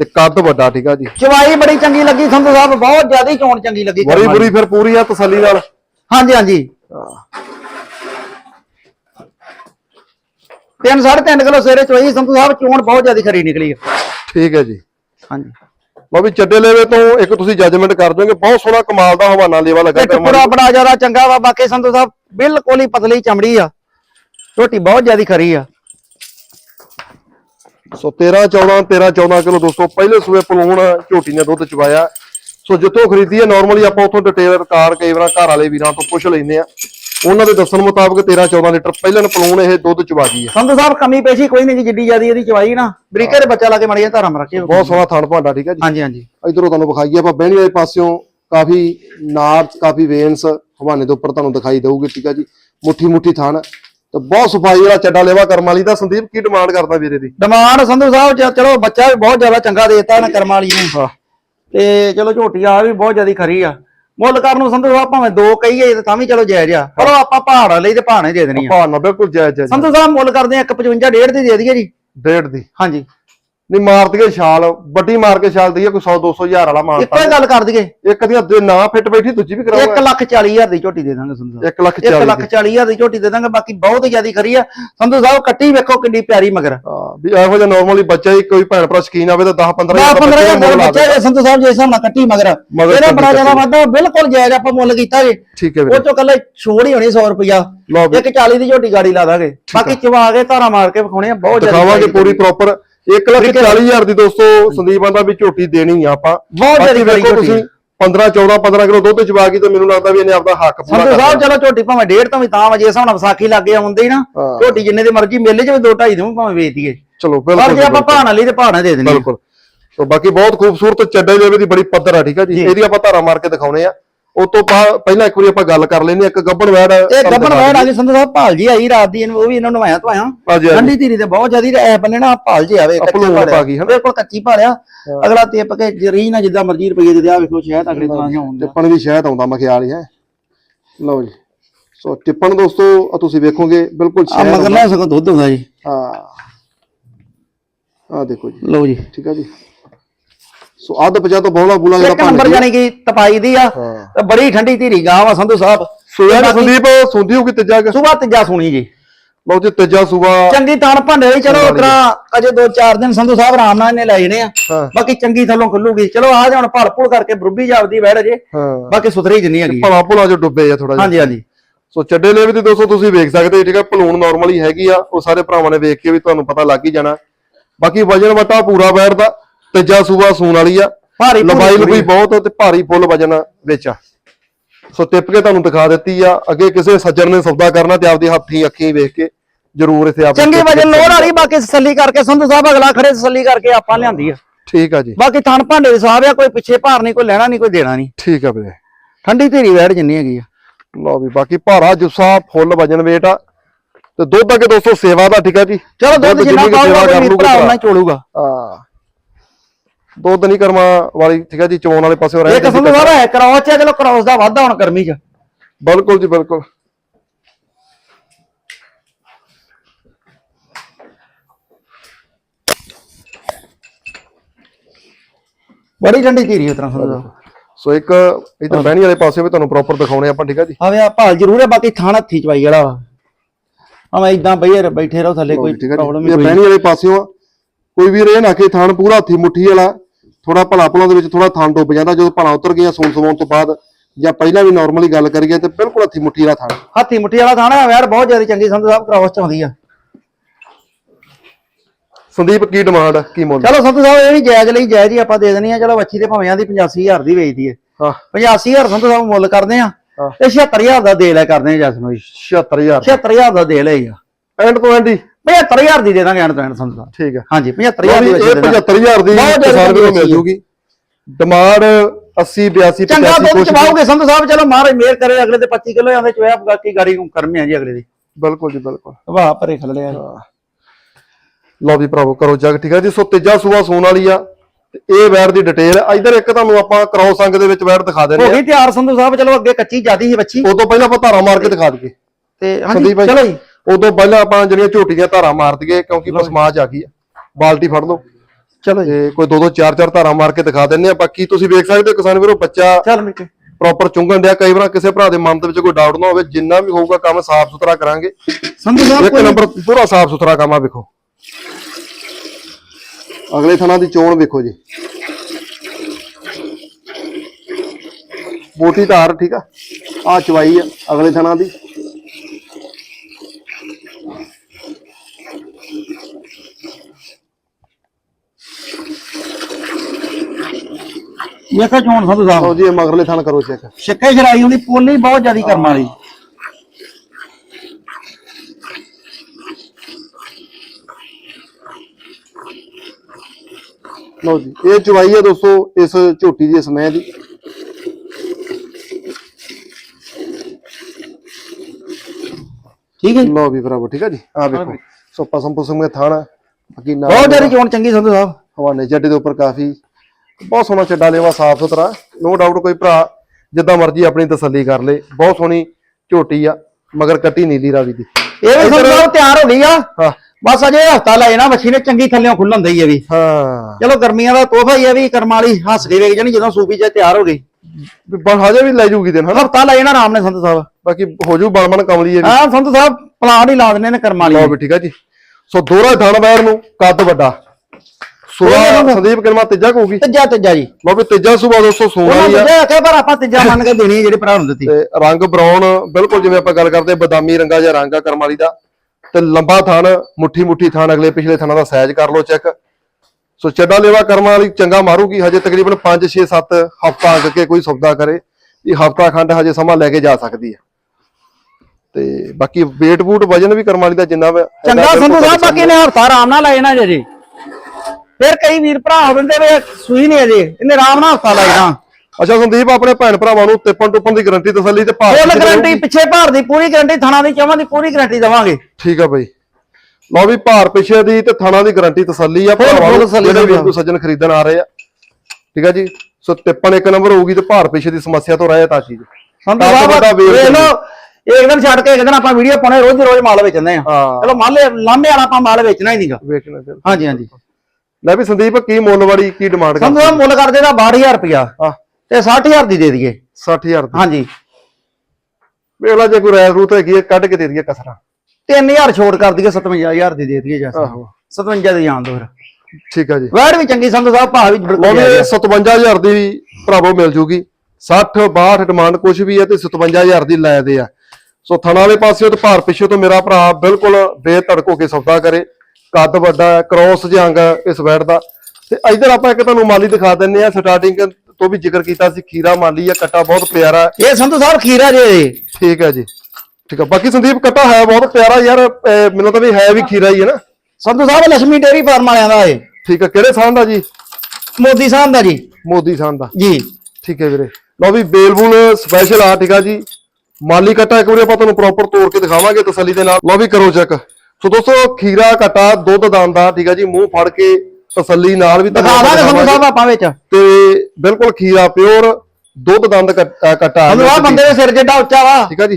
ਤੇ ਕੱਦ ਵੱਡਾ ਠੀਕ ਆ ਜੀ? ਚਵਾਈ ਬੜੀ ਚੰਗੀ ਲੱਗੀ ਸੰਧੂ ਸਾਹਿਬ ਬਹੁਤ ਜ਼ਿਆਦਾ ਚੋਣ ਚੰਗੀ ਲੱਗੀ ਬੜੀ ਕਰਮ। ਬੁਰੀ ਫਿਰ ਪੂਰੀ ਆ ਤਸੱਲੀ ਨਾਲ। ਹਾਂਜੀ ਹਾਂਜੀ। ਤਿੰਨ ਸਾਢੇ ਤਿੰਨ ਕਿਲੋ ਸਵੇਰੇ ਚੋਈ ਸੰਧੂ ਸਾਹਿਬ ਚੋਣ ਬਹੁਤ ਜ਼ਿਆਦਾ ਖਰੀ ਨਿਕਲੀ ਠੀਕ ਹੈ ਜੀ। ਹਾਂਜੀ। ਲਓ ਵੀ ਚੱਡੇ ਲੈਵੇ ਤੋਂ ਇੱਕ ਤੁਸੀਂ ਜੱਜਮੈਂਟ ਕਰ ਦੋਗੇ ਬਹੁਤ ਸੋਹਣਾ ਕਮਾਲ ਦਾ ਹਵਾਨਾ ਲੇਵਾ ਲੱਗਾ ਤੇ ਟੁਕੜਾ ਬੜਾ ਜ਼ਿਆਦਾ ਚੰਗਾ ਵਾ ਬਾਕੀ ਸੰਧੂ ਸਾਹਿਬ ਬਿਲਕੁਲ ਹੀ ਪਤਲੀ ਚਮੜੀ ਆ। ਝੋਟੀ ਬਹੁਤ ਜ਼ਿਆਦਾ ਖਰੀ ਆ। ਸੋ 13 14 13 14 ਕਿਲੋ ਦੋਸਤੋ ਪਹਿਲੇ ਸੂਏ ਪਲੂਣ ਝੋਟੀ ਨੇ ਦੁੱਧ ਚਵਾਇਆ ਸੋ ਜਿੱਥੋਂ ਖਰੀਦੀ ਹੈ ਨਾਰਮਲੀ ਆਪਾਂ ਉੱਥੋਂ ਡਿਟੇਲ ਰਿਕਾਰਡ ਕਈ ਵਾਰ ਘਰ ਵਾਲੇ ਵੀਰਾਂ ਤੋਂ ਪੁੱਛ ਲੈਂਦੇ ਆ। ਉਹਨਾਂ ਦੇ ਦੱਸਣ ਮੁਤਾਬਕ 13 14 ਲੀਟਰ ਪਹਿਲਾਂ ਪਲੂਣ ਇਹ ਦੁੱਧ ਚਵਾ ਗਈ ਹੈ। ਸੰਧੂ ਸਾਹਿਬ ਕਮੀ ਪੇਸ਼ੀ ਕੋਈ ਨਹੀਂ ਜਿੱਡੀ ਜ਼ਿਆਦੀ ਇਹਦੀ ਚਵਾਈ ਨਾ। ਬਰੀਕੇ ਦੇ ਬੱਚਾ ਲਾ ਕੇ ਮੜੀਆਂ ਧਾਰਾਂ ਰੱਖੇ ਬਹੁਤ ਸੋਹਣਾ ਥਣ ਭਾਂਡਾ ਠੀਕ ਹੈ ਜੀ? ਹਾਂਜੀ ਹਾਂਜੀ। ਇਧਰੋਂ ਤੁਹਾਨੂੰ ਵਿਖਾਈਏ ਆਪਾਂ ਬਹਿਣੀ ਵਾਲੇ ਪਾਸਿਓਂ ਕਾਫੀ ਨਾਰਥ ਕਾਫੀ ਵੇਨਸ ਹਵਾਨੇ ਦੇ ਉੱਪਰ ਤੁਹਾਨੂੰ ਦਿਖਾਈ ਦੇਊਗੀ ਠੀਕ ਹੈ ਜੀ? ਮੁੱਠੀ ਮੁੱਠੀ ਥਣ। ਤੇ ਬਹੁਤ ਸਫ਼ਾਈ ਵਾਲਾ ਚੱਡਾ ਲੇਵਾ ਕਰਮ ਵਾਲੀ ਦਾ। ਸੰਦੀਪ ਕੀ ਡਿਮਾਂਡ ਕਰਦਾ ਵੀਰੇ ਦੀ? ਡਿਮਾਂਡ ਸੰਧੂ ਸਾਹਿਬ ਚਲੋ ਬੱਚਾ ਵੀ ਬਹੁਤ ਜ਼ਿਆਦਾ ਚੰਗਾ ਦੇਤਾ ਇਹਨਾਂ ਕਰਮ ਵਾਲੀ ਨੇ। ਤੇ ਚਲੋ ਝੋਟੀ ਆ ਵੀ ਬਹੁਤ ਜ਼ਿਆਦਾ ਖਰੀ ਆ। ਮੁੱਲ ਕਰਨ ਨੂੰ ਸੰਧੂ ਸਾਹਿਬ ਭਾਵੇਂ ਦੋ ਕਹੀਏ ਤੇ ਤਾਂ ਵੀ ਚਲੋ ਜਾਇਜ਼ ਆ। ਪਰ ਉਹ ਆਪਾਂ ਪਹਾੜ ਲਈ ਤੇ ਪਹਾਣੇ ਦੇ ਦੇਣੀ ਆ। ਨਾ ਬਿਲਕੁਲ ਜਾਇਜ਼ ਜਾਇਜ਼ ਸੰਧੂ ਸਾਹਿਬ ਮੁੱਲ ਕਰਦੇ ਆ 155 ਡੇਢ ਦੀ ਦੇ ਦਈਏ ਜੀ। ਡੇਢ ਦੀ। ਹਾਂਜੀ। ਨਹੀਂ ਮਾਰ ਦਈਏ ਛਾਲ ਵੱਡੀ ਮਾਰ ਕੇ ਛਾਲ ਦਈਏ ਕੋਈ 100 200 ਹਜ਼ਾਰ ਵਾਲਾ ਮਾਰ ਇੱਕੋ ਹੀ ਗੱਲ ਕਰ ਦਈਏ। ਇੱਕ ਦੀਆਂ ਦੇ ਨਾ ਫਿੱਟ ਬੈਠੀ ਦੂਜੀ ਵੀ 1 ਕਰਾਉਂਗਾ ਲੱਖ 40 ਹਜ਼ਾਰ ਦੀ ਝੋਟੀ ਦੇ ਦਾਂਗੇ ਸੰਧੂ ਸਾਹਿਬ। 1 ਲੱਖ 1 40 ਲੱਖ 40 ਹਜ਼ਾਰ ਦੀ ਝੋਟੀ ਦੇ ਦਾਂਗੇ ਬਾਕੀ ਬਹੁਤ ਜ਼ਿਆਦੀ ਖਰੀ ਆ। ਸੰਧੂ ਸਾਹਿਬ ਕੱਟੀ ਵੇਖੋ ਕਿੰਨੀ ਪਿਆਰੀ ਮਗਰ। ਹਾਂ ਵੀ ਇਹੋ ਜਿਹਾ ਨਾਰਮਲੀ ਬੱਚਾ ਹੀ ਕੋਈ ਭੈਣ ਭਰਾ ਸ਼ਕੀਨ ਆਵੇ ਤਾਂ 10 15 10 15 ਹਜ਼ਾਰ ਬੱਚਾ ਸੰਧੂ ਸਾਹਿਬ ਜੇ ਹਿਸਾਬ ਨਾਲ ਕੱਟੀ ਮਗਰ ਇਹਦਾ ਬੜਾ ਜ਼ਿਆਦਾ ਵਾਧਾ ਬਿਲਕੁਲ ਜਾਇਜ਼ ਆਪਾਂ ਮੁੱਲ ਕੀਤਾ ਜੀ। ਠੀਕ ਹੈ ਉਹ ਵੀਰੇ ਚੋਂ ਕੱਲੇ ਛੋੜ ਹੀ ਹੋਣੀ 100 ਰੁਪਿਆ ਲਓ ਵੀ। ਇੱਕ 40 ਦੀ ਝੋਟੀ ਗਾੜੀ ਲਾ ਦਾਂਗੇ। ਬਾਕੀ ਚਵਾ ਕੇ ਧਾਰਾ ਮਾਰ ਕੇ ਵਿਖਾਉਣੇ ਆ ਬਹੁਤ ਜ਼ਿਆਦਾ ਦਿਖਾਵਾਂਗੇ ਪੂਰੀ ਪ੍ਰੋਪਰ 1 ਲੱਖ 40 ਹਜ਼ਾਰ ਦੀ ਦੋਸਤੋ ਸੰਦੀਪ ਆਂਦਾ ਵੀ ਝੋਟੀ ਦੇਣੀ ਆ ਆਪਾਂ। ਬਹੁਤ ਜ਼ਿਆਦਾ ਵੇਖੋ ਝੋਟੀ ਤੁਸੀਂ 15 14 15 ਕਿਲੋ ਦੁੱਧ ਚਵਾ ਗਈ ਤੇ ਮੈਨੂੰ ਲੱਗਦਾ ਵੀ ਇਹਨੇ ਆਪਦਾ ਹੱਕ ਪੂਰਾ ਸੰਧੂ ਕਰ ਸਾਹਿਬ ਚਲੋ ਝੋਟੀ ਭਾਵੇਂ ਡੇਢ ਤੋਂ ਵੀ ਤਾਂ ਵਜੇ ਹਿਸਾਬ ਨਾਲ ਵਿਸਾਖੀ ਲੱਗੇ ਆਉਂਦੇ ਹੀ ਨਾ। ਝੋਟੀ ਜਿੰਨੇ ਦੀ ਮਰਜ਼ੀ ਮੇਲੇ 'ਚ ਵੀ ਦੋ ਢਾਈ ਦੇਵਾਂ ਭਾਵੇਂ ਵੇਚ ਦਈਏ। ਚਲੋ ਪਰ ਬਿਲਕੁਲ ਜੇ ਆਪਾਂ ਭਾਣਾ ਲਈ ਤੇ ਭਾਣਾ ਦੇ ਦੇਣੀ ਆ। ਬਿਲਕੁਲ। ਸੋ ਬਾਕੀ ਬਹੁਤ ਖੂਬਸੂਰਤ ਚੱਡੇ ਲੇਵੇ ਦੀ ਬੜੀ ਪੱਧਰ ਆ ਠੀਕ ਆ ਜੀ। ਇਹਦੀ ਆਪਾਂ ਧਾਰਾ ਮਾਰ ਕੇ ਦਿਖਾਉਣੇ ਆ। ਉਸ ਤੋਂ ਬਾਅਦ ਪਹਿਲਾਂ ਇੱਕ ਵਾਰੀ ਆਪਾਂ ਗੱਲ ਕਰ ਲੈਣੀ ਇੱਕ ਗੱਬਣ ਵੈੜ ਇਹ ਗੱਬਣ ਵੈੜ ਆ ਸੰਧੂ ਸਾਹਿਬ ਭਾਲ ਜੀ ਆਈ ਰਾਤ ਦੀ ਉਹ ਵੀ ਇਹਨਾਂ ਨੂੰ ਆਇਆ ਹਾਂਜੀ, ਹਾਂਜੀ। ਠੰਡੀ ਧੀਰੀ ਤੇ ਬਹੁਤ ਜ਼ਿਆਦੀ ਐ ਬੰਨੇ ਨਾ ਭਾਲ ਜੀ ਆਵੇ ਕੱਚੀ ਭਾਲਿਆ? ਬਿਲਕੁਲ ਕੱਚੀ ਭਾਲਿਆ। ਅਗਲਾ ਟਿਪ ਕੇ ਜਰੀ ਨਾ ਜਿੱਦਾਂ ਮਰਜ਼ੀ ਰੁਪਈਏ ਦੇ ਦਿਆ ਵੇਖੋ ਸ਼ਾਇਦ ਅਗਲੇ ਤਰ੍ਹਾਂ ਜਿਹਾ ਹੁੰਦਾ ਟਿੱਪਣ ਵੀ ਸ਼ਾਇਦ ਆਉਂਦਾ ਮੈਂ ਖਿਆਲ ਹੀ ਹੈ। ਲਓ ਜੀ। ਸੋ ਟਿੱਪਣ ਦੋਸਤੋ ਆ ਤੁਸੀਂ ਵੇਖੋਗੇ ਬਿਲਕੁਲ ਆ ਸ਼ਾਇਦ ਮਗਰ ਨਾ ਸਗੋਂ ਦੁੱਧ ਹੁੰਦਾ ਜੀ। ਹਾਂ। ਆ ਦੇਖੋ ਜੀ। ਲਓ ਜੀ। ਠੀਕ ਆ ਜੀ। ਸੋ ਅੱਧ ਪਜਾ ਤੋਂ ਬੋਲਾ ਬੁਲਾ ਇੱਕ ਨੰਬਰ ਜਾਨੀ ਕਿ ਤਪਾਈ ਦੀ ਆ ਹਾਂ। ਤੇ ਬੜੀ ਠੰਡੀ ਧੀਰੀ ਗਾਂ ਵਾ ਸੰਧੂ ਸਾਹਿਬ। ਸੋਇਆ ਦਾ ਸੰਦੀਪ ਸੁੰਦੀ ਹੋ ਕਿ ਤੀਜਾ ਕਿ ਸੁਬਾ ਤੀਜਾ ਸੁਣੀ ਜੀ। ਲਓ ਜੀ ਤੀਜਾ ਸੂਬਾ। ਚੰਗੀ ਤਣ ਭੰਡੇ ਚਲੋ ਉਤਰਾ ਅਜੇ 2-4 ਦਿਨ ਸੰਧੂ ਸਾਹਿਬ ਆਰਾਮ ਨਾਲ ਇਹਨੇ ਲੈ ਜਣੇ ਆ। ਹਾਂ। ਬਾਕੀ ਚੰਗੀ ਥੱਲੋਂ ਖੁੱਲੂਗੀ। ਚਲੋ ਆ ਜਾ ਹੁਣ ਭਲ ਭੁਲ ਕਰਕੇ ਬਰੁੱਬੀ ਜਾਵਦੀ ਬੈਠ ਜੇ। ਹਾਂ। ਬਾਕੀ ਸੁਥਰੀ ਜਿੰਨੀ ਹੈਗੀ ਭਲਾ ਭੁਲਾ ਜੋ ਡੁੱਬੇ ਆ ਥੋੜਾ ਜਿਹਾ। ਹਾਂਜੀ ਹਾਂਜੀ। ਸੋ ਚੱਡੇ ਲੇਵੇ ਦੀ ਦੋਸਤੋ ਤੁਸੀਂ ਵੇਖ ਸਕਦੇ ਹੋ, ਠੀਕ ਹੈ ਪਲੂਣ ਨਾਰਮਲੀ ਹੈਗੀ ਆ। ਉਹ ਸਾਰੇ ਭਰਾਵਾਂ ਨੇ ਵੇਖ ਕੇ ਵੀ ਤੁਹਾਨੂੰ ਪਤਾ ਲੱਗ ਹੀ ਜਾਣਾ। ਬਾਕੀ ਵਜਨ ਵਟਾ ਪੂਰਾ ਬੈਠਦਾ। ਤੀਜਾ ਸੂਬਾ ਸੂਣ ਵਾਲੀ ਆ। ਭਾਰੀ ਭੂਰੀ ਲੰਬਾਈ ਲੰਬੀ ਬਹੁਤ ਤੇ ਭਾਰੀ ਫੁੱਲ ਵਜਨ ਵਿੱਚ ਆ। ਸੋ ਟਿੱਪ ਕੇ ਤੁਹਾਨੂੰ ਦਿਖਾ ਦਿੱਤੀ ਆ। ਅੱਗੇ ਕਿਸੇ ਸੱਜਣ ਨੇ ਸੌਦਾ ਕਰਨਾ ਤੇ ਆਪਦੀ ਹੱਥੀਂ ਅੱਖੀਂ ਵੇਖ ਕੇ ਜ਼ਰੂਰ ਇੱਥੇ ਆਪ ਚੰਗੀ ਵਜਨ ਲੋੜ ਵਾਲੀ ਬਾਕੀ ਤਸੱਲੀ ਕਰਕੇ ਸੰਧੂ ਸਾਹਿਬ ਅਗਲਾ ਖੜੇ ਤਸੱਲੀ ਕਰਕੇ ਆਪਾਂ ਲਿਆਂਦੀ ਆ। ਠੀਕ ਆ ਜੀ। ਬਾਕੀ ਥਣ ਭਾਂਡੇ ਦੇ ਸਾਹਿਬ ਆ ਕੋਈ ਪਿੱਛੇ ਭਾਰ ਨਹੀਂ ਕੋਈ ਲੈਣਾ ਨਹੀਂ ਕੋਈ ਦੇਣਾ ਨਹੀਂ। ਠੀਕ ਆ ਵੀਰੇ। ਠੰਡੀ ਧੀਰੀ ਬੈਠ ਜਿੰਨੀ ਹੈਗੀ ਆ। ਲਓ ਵੀ ਬਾਕੀ ਭਾਰਾ ਜੁੱਸਾ ਫੁੱਲ ਵਜਨ weight ਆ। ਤੇ ਦੁੱਧ ਅੱਗੇ ਦੋਸਤੋ ਸੇਵਾ ਦਾ ਠੀਕ ਆ ਜੀ। ਚਲੋ ਦੁੱਧ ਜਿੰਨਾ ਜਿੰਨੀ ਕੁ ਪਾਊਗਾ ਸੇਵਾ ਕੋਈ ਕਰ ਭਰਾ ਲੂਗਾ ਉਹਨਾਂ ਹੀ ਚੋਲੂਗਾ। ਹਾਂ। ਦੁੱਧ ਨਹੀਂ ਕਰਮਾ ਵਾਲੀ ਠੀਕ ਆ ਜੀ ਚੋਣ ਵਾਲੇ ਪਾਸੇ ਰਹਿ ਇੱਕ ਸੰਧੂ ਸਾਹਿਬ ਹੈ ਕ੍ਰੋਸ ਚ ਆ, ਚਲੋ ਕ੍ਰੋਸ ਦਾ ਵਾਧਾ ਹੁਣ ਗਰਮੀ ਚ। ਬਿਲਕੁਲ ਜੀ ਬਿਲਕੁਲ। ਬੜੀ ਠੰਡੀ ਧੀਰੀ ਸੰਧੂ ਸਾਹਿਬ ਸੋ ਇੱਕ ਇਧਰ ਬਹਿਣੀ ਵਾਲੇ ਪਾਸੇ ਵੀ ਤੁਹਾਨੂੰ ਪ੍ਰੋਪਰ ਦਿਖਾਉਣੇ ਆਪਾਂ ਠੀਕ ਆ ਜੀ? ਆਵੇ ਆ ਭਾਲ ਜ਼ਰੂਰ ਹੈ ਬਾਕੀ ਥਣ ਹੱਥੀ ਚਵਾਈ ਵਾਲਾ ਵਾ। ਆਵੇਂ ਇਦਾਂ ਬਈਏ ਬੈਠੇ ਰਹੋ ਥੱਲੇ ਕੋਈ ਆ ਪ੍ਰੋਬਲਮ ਇਹ ਨਹੀਂ ਬਹਿਣੀ ਵਾਲੇ ਪਾਸਿਓਂ ਆ। ਕੋਈ ਵੀ ਰੇ ਨਾ ਕੇ ਥਾਣ ਪੂਰਾ ਹੱਥੀ ਮੁੱਠੀ ਵਾਲਾ। ਥੋੜਾ ਭਲਾ ਭਲਾ ਦੇ ਵਿੱਚ ਥੋੜਾ ਥਾਣ ਡੁੱਬ ਜਾਂਦਾ ਜਦੋਂ ਭਲਾ ਉਤਰ ਗਿਆ ਸੂਣ ਸਵਾਉਣ ਤੋਂ ਬਾਅਦ ਜਾਂ ਪਹਿਲਾਂ ਵੀ ਨਾਰਮਲੀ ਗੱਲ ਕਰੀਏ ਤੇ ਬਿਲਕੁਲ ਹੱਥੀ ਮੁੱਠੀ ਵਾਲਾ ਥਾਣ ਹੱਥੀ ਮੁੱਠੀ ਵਾਲਾ ਥਾਣਾ ਯਾਰ ਬਹੁਤ ਜ਼ਿਆਦਾ ਚੰਗੀ ਸੰਧੂ ਸਾਹਿਬ ਕ੍ਰੋਸ ਚ ਆਉਂਦੀ ਆ। ਸੰਦੀਪ ਕੀ ਡਿਮਾਂਡ ਆ? ਕੀ ਮੁੱਲ? ਚਲੋ ਸੰਧੂ ਸਾਹਿਬ ਇਹ ਵੀ ਜਾਇਜ਼ ਲਈ ਜਾਇਜ਼ ਹੀ ਆਪਾਂ ਦੇ ਦੇਣੀ ਆ। ਚਲੋ ਵੱਛੀ ਦੇ ਭਾਵੇਂ ਦੀ 85000 ਦੀ ਵੇਚਦੀ ਏ। ਹਾਂ। 85000 ਸੰਧੂ ਸਾਹਿਬ ਮੁੱਲ ਕਰਦੇ ਆ ਹਾਂ। ਤੇ 76000 ਦਾ ਦੇ ਲੈ ਕਰਦੇ ਆ ਜਸਮੋ ਜੀ। 76000 76000 ਦਾ ਦੇ ਲਈ ਆ ਐਂਡ ਤੋਂ ਐਂਡ ਹੀ। 75000 ਦੀ ਦੇ ਦਾਂਗੇ ਐਂਡ ਤੋਂ ਐਂਡ ਸਾਹਿਬ ਠੀਕ ਆ ਹਾਂਜੀ ਲਓ 75000 ਵੀ ਦੀ ਇਹ ਵਿੱਚ ਦੇ ਦਾਂਗੇ। 75000 ਦੀ ਕਿਸਾਨ ਵੀਰੋ ਮਿਲ ਜੂਗੀ। ਡਿਮਾਂਡ 80 82 ਚੰਗਾ 85 ਦੁੱਧ ਚਵਾਓਗੇ ਸੰਧੂ ਸਾਹਿਬ ਚਲੋ ਮਹਾਰਾਜ ਮਿਹਰ ਕਰੇ ਅਗਲੇ ਦੇ 25 ਕਿਲੋ ਆਂਦੇ ਚੋਇਆ ਬਾਕੀ ਗਾੜੀ ਨੂੰ ਕਰਮੇ ਆ ਜੀ ਅਗਲੇ ਦੀ। ਬਿਲਕੁਲ ਜੀ ਬਿਲਕੁਲ। ਵਾਹ ਭਰੇ ਖੱਲੇ ਆ। ਲਓ ਵੀ ਭਰਾਵੋ ਕਰੋ ਜਗ ਠੀਕ ਹੈ ਜੀ? ਸੋ ਤੀਜਾ ਸੂਆ ਸੂਣ ਵਾਲੀ ਆ ਤੇ ਇਹ ਵੈਰ ਦੀ ਡਿਟੇਲ ਇਧਰ ਇੱਕ ਤੁਹਾਨੂੰ ਆਪਾਂ ਕ੍ਰੋਸ ਅੰਗ ਦੇ ਵਿੱਚ ਵੈਰ ਦਿਖਾ ਦਿੰਦੇ ਹੋ ਗਈ ਤਿਆਰ ਸੰਧੂ ਸਾਹਿਬ ਚਲੋ ਅੱਗੇ ਕੱਚੀ ਜਿਆਦੀ ਸੀ ਬੱਚੀ। ਉਸ ਤੋਂ ਪਹਿਲਾਂ ਆਪਾਂ ਧਾਰਾ ਮਾਰ ਕੇ ਦਿਖਾ ਦਈਏ। ਤੇ ਹਾਂਜੀ ਚਲੋ ਜੀ। ਉਦੋਂ ਪਹਿਲਾਂ ਆਪਾਂ ਜਿਹੜੀਆਂ ਝੋਟੀਆਂ ਧਾਰਾ ਮਾਰ ਦਈਏ ਕਿਉਂਕਿ ਪਸਮਾਜ ਆ ਗਈ ਆ। ਬਾਲਟੀ ਫੜ ਲਓ। ਚਲੋ ਜੀ। ਤੇ ਕੋਈ ਦੋ ਦੋ ਚਾਰ ਚਾਰ ਧਾਰਾ ਮਾਰ ਕੇ ਦਿਖਾ ਦਿੰਦੇ ਆ। ਬਾਕੀ ਤੁਸੀਂ ਵੇਖ ਸਕਦੇ ਹੋ ਕਿਸਾਨ ਵੀਰੋ ਬੱਚਾ ਚੱਲ ਮਿੱਟੇ ਪ੍ਰੋਪਰ ਚੁੰਗਣ ਡਿਆ। ਕਈ ਵਾਰ ਕਿਸੇ ਭਰਾ ਦੇ ਮਨ ਦੇ ਵਿੱਚ ਕੋਈ ਡਾਊਟ ਨਾ ਹੋਵੇ। ਜਿੰਨਾ ਵੀ ਹੋਊਗਾ ਕੰਮ ਸਾਫ਼ ਸੁਥਰਾ ਕਰਾਂਗੇ। ਸੰਧੂ ਸਾਹਿਬ ਇੱਕ ਨੰਬਰ ਪੂਰਾ ਸਾਫ਼ ਸੁਥਰਾ ਕੰਮ ਆ ਵੇਖੋ। ਅਗਲੇ ਥਣਾ ਦੀ ਚੋਣ ਵੇਖੋ ਜੀ। ਮੋਟੀ ਧਾਰ ਠੀਕ ਆ? ਆ ਚਵਾਈ ਆ ਅਗਲੇ ਥਣਾ ਦੀ। ਵੇਖੋ ਚੋਣ ਸੰਧੂ ਸਾਹਿਬ ਲਓ ਜੀ ਇਹ ਮਗਰਲੇ ਥਣ ਕਰੋ ਚੈੱਕ ਛਿੱਕੇ ਛੜਾਈ ਹੁੰਦੀ ਪੋਲੀ ਬਹੁਤ ਜ਼ਿਆਦੀ ਕਰਮ ਵਾਲੀ। ਲਓ ਜੀ ਇਹ ਚਵਾਈ ਆ ਦੋਸਤੋ ਇਸ ਝੋਟੀ ਦੀ ਸਮੇਂ ਦੀ। ਠੀਕ ਹੈ ਜੀ? ਲਓ ਵੀ ਬਰਾਬਰ ਠੀਕ ਆ ਜੀ? ਆ ਵੇਖੋ ਸੋ ਪਸਮ ਪਸਮ ਦੇ ਥਾਣਾ ਬਾਕੀ ਨਾਲ ਬਹੁਤ ਜ਼ਿਆਦੀ ਚੋਣ ਚੰਗੀ ਸੰਧੂ ਸਾਹਿਬ। ਹਵਾਨੇ ਚੱਡੇ ਦੇ ਉੱਪਰ ਕਾਫੀ ਬਹੁਤ ਸੋਹਣਾ ਚੱਡਾ ਲੇਵਾ ਸਾਫ਼ ਸੁਥਰਾ ਨੋ ਡਾਊਟ ਕੋਈ ਭਰਾ ਜਿੱਦਾਂ ਮਰਜ਼ੀ ਆਪਣੀ ਤਸੱਲੀ ਕਰ ਲੇ ਬਹੁਤ ਸੋਹਣੀ ਝੋਟੀ ਆ ਮਗਰ ਕੱਟੀ ਨੀਲੀ ਰਾਵੀ ਦੀ। ਇਹ ਵੀ ਸਾਹਿਬ ਤਿਆਰ ਹੋ ਗਈ ਆ। ਹਾਂ। ਬਸ ਅਜੇ ਹਫਤਾ ਲੈ ਜਾਣਾ ਬੱਚੀ ਨੇ ਚੰਗੀ ਥੱਲਿਓਂ ਖੁੱਲਣ ਦਈ ਹੈ ਵੀ। ਹਾਂ। ਚਲੋ ਗਰਮੀਆਂ ਦਾ ਤੋਹਫਾ ਹੀ ਹੈ ਵੀ ਕਰਮ ਵਾਲੀ ਹੱਸ ਕੇ ਵੇਖ ਜਾਣੀ ਜਦੋਂ ਸੂਪੀ ਜੇ ਤਿਆਰ ਹੋ ਗਈ। ਹਜੇ ਵੀ ਲੈ ਜੂਗੀ ਦਿਨ ਹਫਤਾ ਲੈ ਜਾਣਾ ਆਰਾਮ ਨੇ ਸੰਤ ਸਾਹਿਬ। ਬਾਕੀ ਹੋ ਜੂ ਬਣ ਕਮਲੀ ਇਹ ਵੀ। ਹਾਂ ਸੰਤ ਸਾਹਿਬ ਪਲਾਨ ਹੀ ਲਾ ਦਿੰਦੇ ਨੇ ਕਰਮ ਵਾਲੀ। ਲਓ ਵੀ ਠੀਕ ਆ ਜੀ। ਸੋ ਦੋਰਾ ਥਣ ਬੈਰ ਨੂੰ ਕੱਦ ਵੱਡਾ। ਸੋਆ ਸੰਦੀਪ ਕਿਰਮਾ ਤੀਜਾ ਕਹੂਗੀ। ਤੀਜਾ ਤੀਜਾ ਜੀ। ਲਓ ਵੀ ਤੀਜਾ ਸੁਬਾ ਦੋਸਤੋ ਸੋਨਾ ਉਹਨਾਂ ਹੀ ਆ। ਤੀਜਾ ਆਖਿਆ ਪਰ ਆਪਾਂ ਤੀਜਾ ਮੰਨ ਕੇ ਦੇਣੀ ਹੈ ਜਿਹੜੇ ਭਰਾ ਨੂੰ ਦਿੱਤੀ। ਤੇ ਰੰਗ ਬਰਾਊਨ ਬਿਲਕੁਲ ਜਿਵੇਂ ਆਪਾਂ ਗੱਲ ਕਰਦੇ ਬਦਾਮੀ ਰੰਗਾ ਜਿਹਾ ਰੰਗ ਆ ਕਰਮ ਵਾਲੀ ਦਾ। ਤੇ ਲੰਬਾ ਥਣ ਮੁੱਠੀ ਮੁੱਠੀ ਥਣ ਅਗਲੇ ਪਿਛਲੇ ਥਣਾਂ ਦਾ ਸਾਈਜ਼ ਕਰ ਲਓ ਚੈੱਕ। ਸੋ ਚੱਡਾ ਲੇਵਾ ਕਰਮ ਵਾਲੀ ਚੰਗਾ ਮਾਰੂਗੀ ਹਜੇ ਤਕਰੀਬਨ 5 6 7 ਹਫ਼ਤਾ ਅੱਗ ਕੇ ਕੋਈ ਸੌਦਾ ਕਰੇ। ਇਹ ਹਫ਼ਤਾ ਖੰਡ ਹਜੇ ਸਮਾਂ ਲੈ ਕੇ ਜਾ ਸਕਦੀ ਹੈ ਤੇ ਬਾਕੀ weight ਬੂਟ ਵਜਨ ਵੀ ਕਰਮ ਵਾਲੀ ਦਾ ਜਿੰਨਾ ਵਾ- ਚੰਗਾ ਸੰਧੂ ਸਾਹਿਬ ਬਾਕੀ ਨੇ ਹਫਤਾ ਆਰਾਮ ਨਾਲ ਲੈ ਜਾਣਾ ਜੀ। ਫਿਰ ਕਈ ਵੀਰ ਭਰਾ ਹੋ ਦਿੰਦੇ ਵੇ ਸੂਈ ਨਹੀਂ ਅਜੇ ਇਹਨੇ ਆਰਾਮ ਨਾਲ ਹਫਤਾ ਲੈ ਜਾਣਾ ਅੱਛਾ ਸੰਦੀਪ ਆਪਣੇ ਭੈਣ ਭਰਾਵਾਂ ਨੂੰ ਤਿੱਪਣ ਟੁੱਪਣ ਦੀ ਗਾਰੰਟੀ ਤਸੱਲੀ ਤੇ ਭਾਅ ਫੁੱਲ ਗਾਰੰਟੀ। ਪਿੱਛੇ ਭਾਰ ਦੀ ਪੂਰੀ ਗਾਰੰਟੀ ਥਾਣਾ ਦੀ ਚਵਾਂ ਦੀ ਪੂਰੀ ਗਾਰੰਟੀ ਦੇਵਾਂਗੇ। ਠੀਕ ਆ ਬਈ। ਲਓ ਵੀ ਭਾਰ ਪਿੱਛੇ ਦੀ ਤੇ ਥਾਣਾ ਦੀ ਗਾਰੰਟੀ ਤਸੱਲੀ ਆ ਭਰਾਵਾਂ ਨੂੰ ਤਸੱਲੀ ਜਿਹੜੇ ਵੀ ਦੇਊਗਾ। ਕੋਈ ਸੱਜਣ ਖਰੀਦਣ ਆ ਰਹੇ ਆ। ਠੀਕ ਆ ਜੀ? ਸੋ ਤਿੱਪਣ ਇੱਕ ਨੰਬਰ ਹੋਊਗੀ ਤੇ ਭਾਰ ਪਿੱਛੇ ਦੀ ਸਮੱਸਿਆ ਤੋਂ ਰਹਿਤ ਆ ਚੀਜ਼ ਸਾਹਿਬ ਵੱਡਾ ਵੇਖ ਲਓ ਇੱਕ ਦਿਨ ਛੱਡ ਕੇ ਇੱਕ ਦਿਨ ਆਪਾਂ ਵੀਡੀਓ ਪਾਉਣੇ ਰੋਜ਼ ਰੋਜ਼ ਮਾਲ ਵੇਚਦੇ ਆ। ਚਲੋ ਮਾਲੇ ਲਾਂਭੇ ਵਾਲਾ ਆਪਾਂ ਮਾਲ ਵੇਚਣਾ ਹੀ ਨਹੀਂਗਾ। ਫਿਰ ਹਾਂਜੀ ਹਾਂਜੀ। ਲੈ ਵੀ ਸੰਦੀਪ ਕੀ ਮੁੱਲ ਵਾਲੀ ਕੀ ਡਿਮਾਂਡ ਕਰ ਸਾਹਿਬ ਮੁੱਲ ਕਰਦੇ ਦਾ 62000 ਰੁਪਿਆ ਤੇ 60000 ਦੀ ਦੇ ਦਈਏ। 60000 ਦੀ। ਹਾਂਜੀ। ਵੇਖ ਲਾ ਜੇ ਕੋਈ ਰੈਤ ਰੂਤ ਹੈਗੀ ਹੈ ਕੱਢ ਕੇ ਦੇ ਦਈਏ ਕਸਰਾ। 3000 ਛੋਟ ਕਰ ਦਈਏ 57000 ਦੀ ਦੇ ਦਈਏ ਜੈਸਾ। ਆਹੋ। 57 ਦੀ ਜਾਣ ਦੋ ਫਿਰ। ਠੀਕ ਆ ਜੀ। ਵੈੜ ਵੀ ਚੰਗੀ ਸੰਧੂ ਸਾਹਿਬ ਭਾਅ ਵੀ ਆ। 57000 ਦੀ ਭਰਾਵੋ ਮਿਲ ਜੂਗੀ। 60 62 ਡਿਮਾਂਡ ਕੁਝ ਵੀ ਹੈ ਤੇ 57000 ਦੀ ਲੈ ਦੇ ਆ। ਸੋ ਥਣਾ ਵਾਲੇ ਪਾਸਿਓਂ ਤੇ ਭਾਰ ਪਿੱਛੇ ਤੋਂ ਮੇਰਾ ਭਰਾ ਬਿਲਕੁਲ ਬੇਧੜਕ ਹੋ ਕੇ ਸੌਦਾ ਕਰੇ। ਕੱਦ ਵੱਡਾ ਹੈ ਕ੍ਰੋਸ ਜੰਗ ਇਸ ਵੈੜ ਦਾ। ਤੇ ਇਧਰ ਆਪਾਂ ਇੱਕ ਤੁਹਾਨੂੰ ਮਾਲੀ ਦਿਖਾ ਦਿੰਨੇ ਆ ਸਟਾਰਟਿੰਗ ਤੋਂ ਵੀ ਜ਼ਿਕਰ ਕੀਤਾ ਸੀ ਖੀਰਾ ਮਾਲੀ ਆ ਕੱਟਾ ਬਹੁਤ ਪਿਆਰਾ। ਇਹ ਸੰਧੂ ਸਾਹਿਬ ਖੀਰਾ ਜੇ ਠੀਕ ਹੈ ਜੀ। ਠੀਕ ਹੈ ਬਾਕੀ ਸੰਦੀਪ ਕੱਟਾ ਹੈ ਬਹੁਤ ਪਿਆਰਾ ਯਾਰ ਮੈਨੂੰ ਤਾਂ ਵੀ ਹੈ ਵੀ ਖੀਰਾ ਹੀ ਹੈ ਨਾ। ਸੰਧੂ ਸਾਹਿਬ ਲక్ష్ਮੀ ਡੇਰੀ ਫਾਰਮ ਵਾਲਿਆਂ ਦਾ ਏ ਠੀਕ ਹੈ ਕਿਹੜੇ ਸਾਨ ਦਾ ਜੀ? ਮੋਦੀ ਸਾਹਿਬ ਦਾ ਜੀ। ਮੋਦੀ ਸਾਨ ਦਾ। ਜੀ। ਠੀਕ ਹੈ ਵੀਰੇ। ਲਓ ਵੀ ਬੇਲਬੁਲ ਸਪੈਸ਼ਲ ਆ ਠੀਕ ਆ ਜੀ। ਮਾਲੀ ਕਟਾ ਇੱਕ ਵਾਰੀ ਆਪਾਂ ਤੁਹਾਨੂੰ ਪ੍ਰੋਪਰ ਤੋੜ ਕੇ ਦਿਖਾਵਾਂਗੇ ਤਸੱਲੀ ਦੇ ਨਾਲ। ਲਓ ਵੀ ਕਰੋ ਚੈੱਕ ਸੋ ਦੋਸਤੋ ਖੀਰਾ ਕਟਾ ਦੁੱਧ ਦਾਨ ਦਾ ਠੀਕ ਆ ਜੀ ਮੂੰਹ ਫੜ ਕੇ ਤਸੱਲੀ ਨਾਲ ਵੀ ਦਿਖਾ ਦਾਂਗੇ ਸੰਧੂ ਸਾਹਿਬ ਆਪਾਂ ਵਿੱਚ। ਤੇ ਬਿਲਕੁਲ ਖੀਰਾ ਪਿਓਰ ਦੁੱਧ ਦੰਦ ਕੱਟ- ਸਾਹਿਬ ਬੰਦੇ ਦੇ ਸਿਰ ਜਿੱਡਾ ਉੱਚਾ ਵਾ। ਠੀਕ ਆ ਜੀ।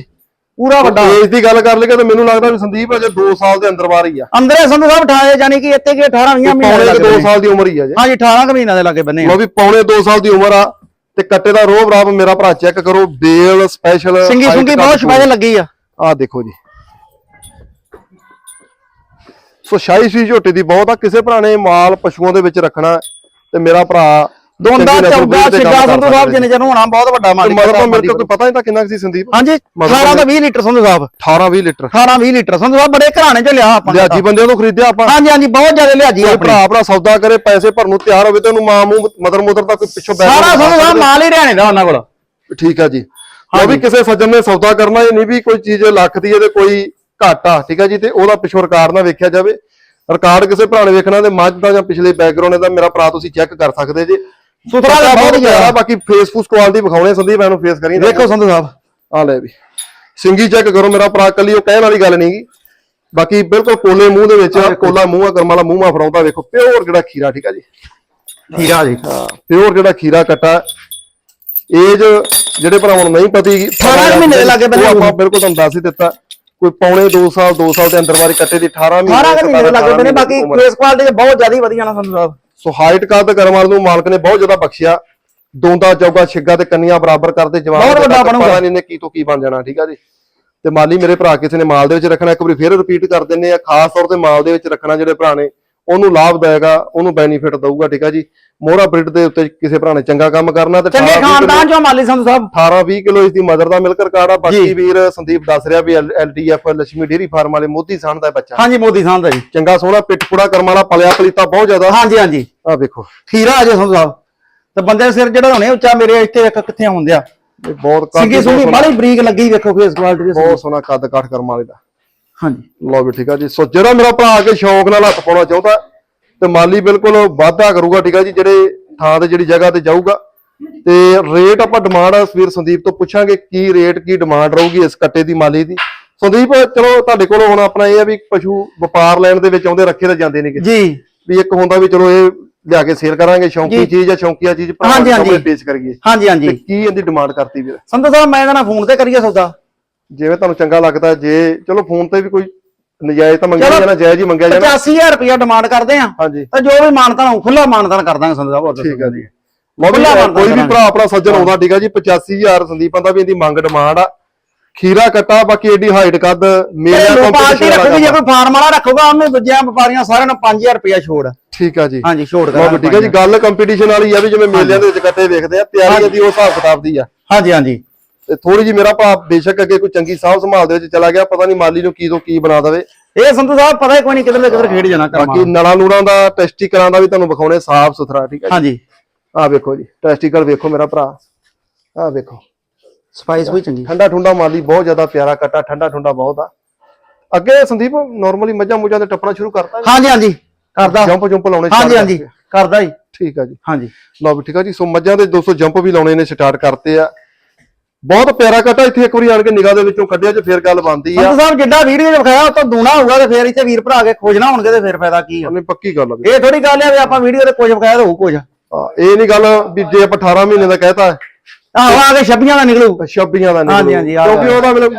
ਪੂਰਾ ਵੱਡਾ। ਏਜ ਦੀ ਗੱਲ ਕਰ ਲਈਏ ਤਾਂ ਮੈਨੂੰ ਲੱਗਦਾ ਵੀ ਸੰਦੀਪ ਅਜੇ 2 ਸਾਲ ਦੇ ਅੰਦਰ ਬਾਹਰ ਹੀ ਆ। ਅੰਦਰੇ ਸੰਧੂ ਸਾਹਿਬ ਠਾਏ ਜਾਨੀ ਕਿ ਇੱਥੇ ਕੀ 18 20 ਮਹੀਨੇ ਪੌਣੇ ਦੇ 2 ਲੱਗੇ ਸਾਲ ਦੀ ਉਮਰ ਹੀ ਆ ਜੇ। ਹਾਂਜੀ 18 ਕੁ ਮਹੀਨਿਆਂ ਦੇ ਲੱਗੇ ਬੰਨੇ ਲਓ ਵੀ ਪੌਣੇ 2 ਸਾਲ ਦੀ ਉਮਰ ਆ ਤੇ ਕੱਟੇ ਦਾ ਰੋਬ ਰਾਬ ਮੇਰਾ ਭਰਾ ਚੈੱਕ ਕਰੋ ਬੇਲ ਸਪੈਸ਼ਲ ਸਿੰਗੀ ਸੁੰਗੀ ਬਹੁਤ ਸਪੈਸ਼ਲ ਲੱਗੀ ਆ। ਆ ਦੇਖੋ ਜੀ। ਸੋ ਸ਼ਾਹੀ ਸੀ ਝੋਟੇ ਦੀ ਬਹੁਤ ਆ ਕਿਸੇ ਭਰਾ ਨੇ ਮਾਲ ਪਸ਼ੂਆਂ ਦੇ ਵਿੱਚ ਰੱਖਣਾ ਤੇ ਮੇਰਾ ਭਰਾ ਦੋਂਦਾ ਚੰਗੀ ਤੇ ਛਿੱਗਾ ਸੰਧੂ ਸਾਹਿਬ ਜਿੰਨੇ ਚਿਰ ਹੋਣਾ ਬਹੁਤ ਵੱਡਾ ਮਾਲਿਕ ਮਤਲਬ ਤਾਂ ਮੇਰੇ ਕੋਲ। ਕੋਈ ਪਤਾ ਨਹੀਂ ਤਾਂ ਕਿੰਨਾ ਸੀ ਸੰਦੀਪ? ਹਾਂਜੀ ਮਤਲਬ 18 ਤੋਂ 20 litre Sandhu Sahib. 18 20 litre. 18 20 litre Sandhu Sahib ਬੜੇ ਘਰਾਣੇ ਚ ਲਿਆ ਆਪਾਂ ਲਿਆਜੀ ਬੰਦਿਆਂ ਤੋਂ ਖਰੀਦਿਆ ਆਪਾਂ। ਹਾਂਜੀ ਹਾਂਜੀ ਬਹੁਤ ਜ਼ਿਆਦਾ ਲਿਆਜੀ ਆਪਣੀ। ਭਰਾ ਆਪਣਾ ਸੌਦਾ ਕਰੇ ਪੈਸੇ ਭਰਨ ਨੂੰ ਤਿਆਰ ਹੋਵੇ ਤੇ ਉਹਨੂੰ ਮਾਂ ਮੂੰਹ ਮਦਰ ਮੁਦਰ ਦਾ ਕੋਈ ਪਿੱਛੋਂ ਬੈਠ ਸਾਰਾ ਸੰਧੂ ਸਾਹਿਬ ਮਾਲ ਹੀ ਰਹਿਣੇ ਦਾ ਉਹਨਾਂ ਕੋਲ। ਠੀਕ ਆ ਜੀ। ਉਹ ਵੀ ਕਿਸੇ ਸੱਜਣ ਨੇ ਸੌਦਾ ਕਰਨਾ ਇਹ ਨਹੀਂ ਵੀ ਕੋਈ ਚੀਜ਼ ਲੱਖ ਦੀ ਹੈ ਤੇ ਕੋਈ ਘੱਟ ਆ ਠੀਕ ਆ ਜੀ? ਤੇ ਉਹਦਾ ਪਿੱਛੋਂ ਰਿਕਾਰਡ ਨਾ ਵੇਖਿਆ ਜਾਵੇ। ਰਿਕਾਰਡ ਕਿਸੇ ਭਰਾ ਨੇ ਵੇਖਣਾ ਤੇ ਮੱਝ ਦਾ ਜਾਂ ਪਿਛਲੇ ਬੈਕਗ੍ਰਾਉਂਡ ਦਾ ਮੇਰਾ ਭਰਾ ਤੁਸੀਂ ਚੈੱਕ ਕਰ ਸਕਦੇ ਜੀ। ਸੁਥਰਾ ਬਹੁਤ ਜ਼ਿਆਦਾ ਬਾਕੀ ਫੇਸ ਫੂਸ ਕੁਆਲਿਟੀ ਵਿਖਾਉਣੇ ਸੰਦੀਪ ਐਨੂੰ ਫੇਸ ਕਰੀ ਵੇਖੋ ਸੰਧੂ ਸਾਹਿਬ। ਆ ਲੈ ਵੀ। ਸਿੰਗੀ ਚੈੱਕ ਕਰੋ ਮੇਰਾ ਭਰਾ ਕੱਲੀ ਉਹ ਕਹਿਣ ਵਾਲੀ ਗੱਲ ਨਹੀਂਗੀ। ਬਾਕੀ ਬਿਲਕੁਲ ਕੋਲੇ ਮੂੰਹ ਦੇ ਵਿੱਚ ਕੋਲਾ ਮੂੰਹ ਆ ਕਰਮ ਵਾਲਾ ਮੂੰਹ ਮਾ ਫਰਾਉਂਦਾ ਵੇਖੋ ਪਿਓਰ ਜਿਹੜਾ ਖੀਰਾ ਠੀਕ ਆ ਜੀ? ਹੀਰਾ ਜੀ। ਹਾਂ ਪਿਓਰ ਜਿਹੜਾ ਖੀਰਾ ਕੱਟਾ। ਏਜ ਜਿਹੜੇ ਭਰਾਵਾਂ ਨੂੰ ਨਹੀਂ ਪਤੀ 18 ਮਹੀਨੇ ਦੇ ਲਾਗੇ ਆਪਾਂ। ਬਿਲਕੁਲ ਤੁਹਾਨੂੰ ਦੱਸ ਹੀ ਦਿੱਤਾ। ਕੋਈ ਪੌਣੇ 2 ਸਾਲ 2 ਸਾਲ ਦੇ ਅੰਦਰ ਵਾਰੀ ਕੱਟੇ ਦੀ 18 ਮਹੀਨੇ 18 ਕੁ ਮਹੀਨੇ ਦੇ ਲੱਗੇ ਬੰਨੇ ਬਾਕੀ। ਫੇਸ ਕੁਆਲਿਟੀ ਬਹੁਤ ਜ਼ਿਆਦਾ ਹੀ ਵਧੀਆ ਨਾ ਸੰਧੂ ਸਾਹਿਬ ਸੋ ਹਾਈਟ ਕੱਦ ਕਰਮ ਵਾਲ ਨੂੰ ਮਾਲਕ ਨੇ ਬਹੁਤ ਜ਼ਿਆਦਾ ਬਖਸ਼ਿਆ ਦੋਂਦਾ ਚੌਗਾ ਛਿੱਗਾ ਤੇ ਕੰਨੀਆਂ ਬਰਾਬਰ ਕਰਦੇ ਜਵਾਨ ਬਹੁਤ ਵੱਡਾ ਬਣੂਗਾ। ਪਤਾ ਨਹੀਂ ਨੇ ਕੀ ਤੋਂ ਕੀ ਬਣ ਜਾਣਾ ਠੀਕ ਆ ਜੀ ਤੇ ਮਾਲੀ ਮੇਰੇ ਭਰਾ ਕਿਸੇ ਨੇ ਮਾਲ ਦੇ ਵਿੱਚ ਰੱਖਣਾ ਇੱਕ ਵਾਰੀ ਫੇਰ ਰਿਪੀਟ ਕਰ ਦਿੰਨੇ ਆ ਖਾਸ ਤੌਰ ਤੇ ਮਾਲ ਦੇ ਵਿੱਚ ਰੱਖਣਾ ਜਿਹੜੇ ਭਰਾ ਨੇ ਉਹਨੂੰ ਲਾਭ ਦੇਗਾ ਉਹਨੂੰ ਬੈਨੀਫਿਟ ਦਊਗਾ ਠੀਕ ਆ ਜੀ। ਮੋਹਰਾ ਬ੍ਰਿਡ ਦੇ ਉੱਤੇ ਕਿਸੇ ਭਰਾ ਨੇ ਚੰਗਾ ਕੰਮ ਕਰਨਾ ਤੇ ਚੰਗੇ 18 ਵੀਹ ਖਾਨਦਾਨ ਚੋਂ ਮਾਲੀ ਸੰਧੂ ਸਾਹਿਬ। 18 20 ਕਿਲੋ ਇਸ ਦੀ ਮਦਰ ਦਾ ਮਿਲਕ ਰਿਕਾਰਡ ਆ। ਬਾਕੀ। ਵੀਰ ਸੰਦੀਪ ਦੱਸ ਰਿਹਾ ਵੀ ਐਲਡੀਐਫ ਲక్ష్ਮੀ ਡੇਰੀ ਫਾਰਮ ਵਾਲੇ ਮੋਦੀ ਸਾਨ ਦਾ ਬੱਚਾ। ਹਾਂਜੀ ਮੋਦੀ ਸਾਹਿਬ ਦਾ ਜੀ। ਚੰਗਾ ਸੋਹਣਾ ਪਿੱਠ ਪੁੜਾ ਕਰਮ ਵਾਲਾ ਪਲਿਆ ਪਲੀਤਾ ਬਹੁਤ ਜ਼ਿਆਦਾ। ਹਾਂਜੀ ਹਾਂਜੀ। ਆ ਵੇਖੋ। ਖੀਰਾ ਅਜੇ ਸੰਧੂ ਸਾਹਿਬ। ਤੇ ਬੰਦੇ ਸਿਰ ਜਿਹੜਾ ਹੋਣੇ ਉੱਚਾ ਮੇਰੇ ਇੱਥੇ ਇੱਕ ਕਿੱਥੇ ਹੁੰਦਿਆ। ਬਹੁਤ ਕੱਦ ਸਿੰਗੀ ਸੁੰਗੀ ਬਾਲੀ ਬਰੀਕ ਲੱਗੀ ਵੇਖੋ ਫੇਸ ਕੁਆਲਿਟੀ ਬਹੁਤ ਸੋਹਣਾ ਕੱਦ ਕਾਠ ਕਰਮ ਵਾਲੇ ਦਾ। ਹਾਂਜੀ। ਲਓ ਵੀ ਠੀਕ ਆ ਜੀ। ਸੋ ਜਿਹੜਾ ਮੇਰਾ ਭਰਾ ਆ ਕੇ ਸ਼ੌਂਕ ਨਾਲ ਹੱਥ ਪਾਉਣਾ ਚਾਹੁੰਦਾ ਤੇ ਮਾਲੀ ਬਿਲਕੁਲ ਵਾਅਦਾ ਕਰੂਗਾ ਠੀਕ ਆ ਜੀ ਜਿਹੜੇ ਥਾਂ ਤੇ ਜਿਹੜੀ ਜਗ੍ਹਾ ਤੇ ਜਾਊਗਾ। ਤੇ ਰੇਟ ਆਪਾਂ ਡਿਮਾਂਡ ਵੀਰ ਸੰਦੀਪ ਤੋਂ ਪੁੱਛਾਂਗੇ ਕੀ ਰੇਟ ਕੀ ਡਿਮਾਂਡ ਰਹੂਗੀ ਇਸ ਕੱਟੇ ਦੀ ਮਾਲੀ ਦੀ। ਸੰਦੀਪ ਚਲੋ ਤੁਹਾਡੇ ਕੋਲ ਹੁਣ ਆਪਣਾ ਇਹ ਆ ਵੀ ਪਸ਼ੂ ਵਪਾਰ ਲੈਣ ਦੇ ਵਿੱਚ ਆਉਂਦੇ ਰੱਖੇ ਤਾਂ ਜਾਂਦੇ ਨੇਗੇ। ਜੀ। ਵੀ ਇੱਕ ਹੁੰਦਾ ਵੀ ਚਲੋ ਇਹ ਲਿਆ ਕੇ ਸੇਲ ਕਰਾਂਗੇ ਸ਼ੌਂਕੀ ਜੀ। ਚੀਜ਼ ਆ ਸ਼ੌਂਕੀਆ ਚੀਜ਼ ਭਰਾਵਾਂ ਹਾਂਜੀ, ਪੇਸ਼ ਕਰੀਏ। ਹਾਂਜੀ ਹਾਂਜੀ। ਕੀ ਇਹਦੀ ਡਿਮਾਂਡ ਕਰਤੀ ਵੀਰ? ਸੰਧੂ ਸਾਹਿਬ ਮੈਂ ਇਹਦਾ ਨਾ ਫੋਨ ਤੇ ਕਰੀਏ ਸੌਦਾ। ਜਿਵੇਂ ਤੁਹਾਨੂੰ ਚੰਗਾ ਲੱਗਦਾ ਜੇ ਚਲੋ ਫੋਨ ਤੇ ਵੀ ਕੋਈ ਨਜਾਇਜ਼ ਤਾਂ ਮੰਗਿਆ। ਜਾਣਾ ਜਾਇਜ਼ ਹੀ ਮੰਗਿਆ ਜਾਣਾ। 85000 ਰੁਪਇਆ ਡਿਮਾਂਡ ਕਰਦੇ ਆ। ਹਾਂਜੀ। ਤੇ ਜੋ ਵੀ ਮਾਨਤਾਨ ਹੋਊ ਖੁੱਲਾ ਮਾਨਤਾਨ ਕਰ ਦਾਂਗੇ ਸੰਧੂ ਸਾਹਿਬ ਠੀਕ ਆ ਜੀ। ਕੋਈ ਵੀ ਕਰਾਂਗੇ। ਭਰਾ ਆਪਣਾ ਸੱਜਣ ਆਉਂਦਾ ਠੀਕ ਆ ਜੀ 85000 ਸੰਦੀਪਾਂ ਦਾ ਵੀ ਇਹਦੀ ਮੰਗ ਡਿਮਾਂਡ ਆ। ਖੀਰਾ ਕੱਟਾ ਬਾਕੀ ਏਡੀ ਹਾਈਟ ਕੱਦ ਮੇਰਾ ਕੰਪੀਟੀਸ਼ਨ ਰੱਖੂਗੀ ਜੇ ਕੋਈ ਫਾਰਮ ਵਾਲਾ ਰੱਖੂਗਾ ਉਹਨੂੰ ਦੂਜਿਆਂ ਵਪਾਰੀਆਂ ਸਾਰਿਆਂ ਨੂੰ 5000 ਰੁਪਇਆ ਛੋੜ। ਠੀਕ ਆ ਜੀ। ਹਾਂਜੀ ਛੋੜ ਵੀ ਠੀਕ ਆ ਜੀ ਗੱਲ ਕੰਪੀਟੀਸ਼ਨ ਵਾਲੀ ਆ ਵੀ ਜਿਵੇਂ ਮੇਲਿਆਂ ਦੇ ਵਿੱਚ ਕੱਟੇ ਵੇਖਦੇ ਆ ਤਿਆਰੀ ਦੀ ਉਹ ਹਿਸਾਬ ਕਿਤਾਬ ਦੀ ਆ। ਹਾਂਜੀ ਹਾਂਜੀ। ਤੇ ਥੋੜੀ ਜੀ ਮੇਰਾ ਭਾ ਬੇਸ਼ੱਕ ਅੱਗੇ ਕੋਈ ਚੰਗੀ ਸਾਹ ਸੰਭਾਲ ਦੇ ਵਿੱਚ ਚਲਾ ਗਿਆ ਪਤਾ ਨਹੀਂ ਮਾਲੀ ਨੂੰ ਕੀ ਤੋਂ ਕੀ ਬਣਾ ਦੇਵੇ। ਇਹ ਸੰਧੂ ਸਾਹਿਬ ਪਤਾ ਹੀ ਕੋਈ ਨਹੀਂ ਕਿਧਰ ਦੇ ਕਿਧਰ ਖੇਡ ਜਾਣਾ ਕਰਮਾ। ਬਾਕੀ ਨਲਾਂ ਨੂਰਾਂ ਦਾ ਟੈਸਟੀਕਲਾਂ ਦਾ ਵੀ ਤੁਹਾਨੂੰ ਵਿਖਾਉਣੇ ਸਾਫ਼ ਸੁਥਰਾ ਠੀਕ ਹੈ ਹਾਂਜੀ। ਆਹ ਵੇਖੋ ਜੀ ਟੈਸਟੀਕਲ ਵੇਖੋ ਮੇਰਾ ਭਰਾ। ਆਹ ਵੇਖੋ। ਸਪਾਈਸ ਵੀ ਚੰਗੀ। ਠੰਡਾ ਠੁੰਡਾ ਮਾਲੀ ਬਹੁਤ ਜ਼ਿਆਦਾ ਪਿਆਰਾ ਕੱਟਾ ਠੰਡਾ ਠੁੰਡਾ ਬਹੁਤ ਆ। ਅੱਗੇ ਸੰਦੀਪ ਨਾਰਮਲੀ ਮੱਝਾਂ ਮੁੱਝਾਂ ਤੇ ਟੱਪਣਾ ਸ਼ੁਰੂ ਕਰਤਾ ਹਾਂਜੀ ਹਾਂਜੀ। ਕਰਦਾ। ਜੰਪ ਜੰਪ ਲਾਉਣੇ ਹਾਂਜੀ ਹਾਂਜੀ। ਕਰਦਾ ਜੀ। ਠੀਕ ਆ ਜੀ। ਹਾਂਜੀ। ਲਓ ਵੀ ਠੀਕ ਆ ਜੀ। ਸੋ ਮੱਝਾਂ ਦੇ 200 ਜੰਪ ਵੀ ਲਾਉਣੇ ਨੇ ਸਟਾਰਟ ਕਰਤੇ ਆ। ਬਹੁਤ ਪਿਆਰਾ ਕੱਟਾ ਇੱਥੇ ਇੱਕ ਵਾਰੀ ਆਣ ਕੇ ਨਿਗਾਹ ਦੇ ਵਿੱਚੋਂ ਕੱਢਿਆ ਜੇ ਫੇਰ ਗੱਲ ਬਣਦੀ ਆ। ਸੰਧੂ ਸਾਹਿਬ ਜਿੱਡਾ ਵੀਡੀਓ 'ਚ ਵਿਖਾਇਆ ਉਹ ਤੋਂ ਦੂਣਾ ਹੋਊਗਾ ਤੇ ਫੇਰ ਇੱਥੇ ਵੀਰ ਭਰਾ ਕੇ ਖੋਜਣਾ ਹੋਣਗੇ ਤੇ ਫੇਰ ਫਾਇਦਾ ਕੀ ਆ। ਉਹਨੇ ਪੱਕੀ ਗੱਲ ਆ ਵੀ। ਇਹ ਥੋੜੀ ਗੱਲ ਆ ਵੀ ਆਪਾਂ ਵੀਡੀਓ ਤੇ ਕੁਝ ਵਿਖਾਇਆ ਤਾਂ ਹੋਊ ਕੁਝ। ਹਾਂ, ਇਹ ਨਹੀਂ ਗੱਲ ਵੀ ਜੇ ਆਪਾਂ 18 ਮਹੀਨੇ ਦਾ ਕਹਿਤਾ ਆਹੋ ਆ ਕੇ ਛੱਬੀਆਂ ਦਾ ਨਿਕਲੂ। 26 ਦਾ ਨਹੀਂ ਹਾਂਜੀ, ਹਾਂਜੀ, ਕਿਉਂਕਿ ਉਹਦਾ ਮਤਲਬ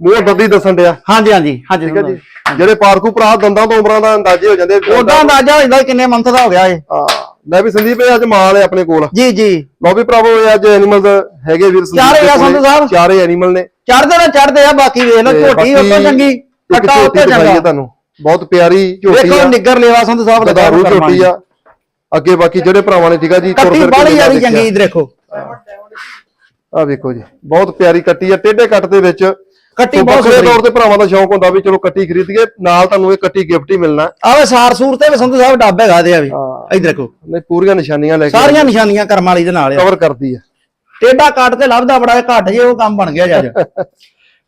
ਮੂੰਹ ਦੱਦੀ ਦੱਸਣ ਡਿਆ। ਹਾਂਜੀ ਹਾਂਜੀ ਹਾਂਜੀ ਠੀਕ ਹੈ ਜੀ। ਜਿਹੜੇ ਪਾਰਕੂ ਭਰਾ ਦੰਦਾਂ ਤੋਂ ਉਮਰਾਂ ਦਾ ਅੰਦਾਜ਼ੇ ਹੋ ਜਾਂਦੇ ਉਹਦਾ ਅੰਦਾਜ਼ਾ ਹੋ ਜਾਂਦਾ ਕਿੰਨੇ ਮੰਥ ਦਾ ਹੋ ਗਿਆ ਇਹ। ਹਾਂ। ਲੈ ਵੀ ਸੰਦੀਪ ਇਹ ਅੱਜ ਮਾਲ ਹੈ ਆਪਣੇ ਕੋਲ। ਜੀ ਜੀ। ਲਓ ਵੀ ਭਰਾਵੋ ਇਹ ਅੱਜ ਐਨੀਮਲਸ ਹੈਗੇ ਵੀਰ ਸੰਦੀਪ ਚਾਰੇ ਆ। ਸੰਧੂ ਸਾਹਿਬ। ਚਾਰੇ ਐਨੀਮਲ ਨੇ। ਚੜਦੇ ਨਾ ਚੜਦੇ ਆ ਬਾਕੀ ਵੇਖ ਲਓ ਝੋਟੀ ਉੱਤੋਂ ਚੰਗੀ ਕੱਟਾ ਉੱਤੋਂ ਚੰਗਾ। ਤੁਹਾਨੂੰ। ਬਹੁਤ ਪਿਆਰੀ ਝੋਟੀ ਆ। ਨਿੱਗਰ ਲੇਵਾ ਸੰਧੂ ਸਾਹਿਬ ਦਾ ਗਦਾਰੂ ਝੋਟੀ ਆ। ਅੱਗੇ ਬਾਕੀ ਜਿਹੜੇ ਭਰਾਵਾਂ ਨੇ ਠੀਕ ਆ ਜੀ ਤੁਰ ਫਿਰ ਮੇਲਾ ਯਾਰੀ। ਚੰਗੀ ਦੇਖੋ। ਆ ਵੇਖੋ ਜੀ ਬਹੁਤ ਪਿਆਰੀ ਕੱਟੀ ਆ ਟੇਢੇ ਕੱਟ ਦੇ ਵਿੱਚ। ਕੱਟੀ ਬਹੁਤ ਵੱਖਰੇ ਤੌਰ ਤੇ ਭਰਾਵਾਂ ਦਾ ਸ਼ੌਂਕ ਹੁੰਦਾ ਵੀ ਚਲੋ ਕੱਟੀ ਖਰੀਦੀਏ ਨਾਲ ਤੁਹਾਨੂੰ ਇਹ ਕੱਟੀ ਗਿਫਟ ਹੀ ਮਿਲਣਾ। ਆਵੇ ਸਾਰ ਸੂਰ ਤੇ ਵੀ ਸੰਧੂ ਸਾਹਿਬ ਡੱਬ ਹੈਗਾ ਦੇ ਆ ਵੀ। ਹਾਂ। ਇਧਰ ਦੇਖੋ। ਨੇ ਪੂਰੀਆਂ ਨਿਸ਼ਾਨੀਆਂ ਲੈ ਕੇ ਸਾਰੀਆਂ ਨਿਸ਼ਾਨੀਆਂ ਕਰਮ ਵਾਲੀ ਦੇ ਨਾਲ ਆ। ਕਵਰ ਕਰਦੀ ਆ। ਟੇਡਾ ਕੱਟ ਤੇ ਲੱਭਦਾ ਬੜਾ ਘੱਟ ਜੇ ਉਹ ਕੰਮ ਬਣ ਗਿਆ ਜੱਜ।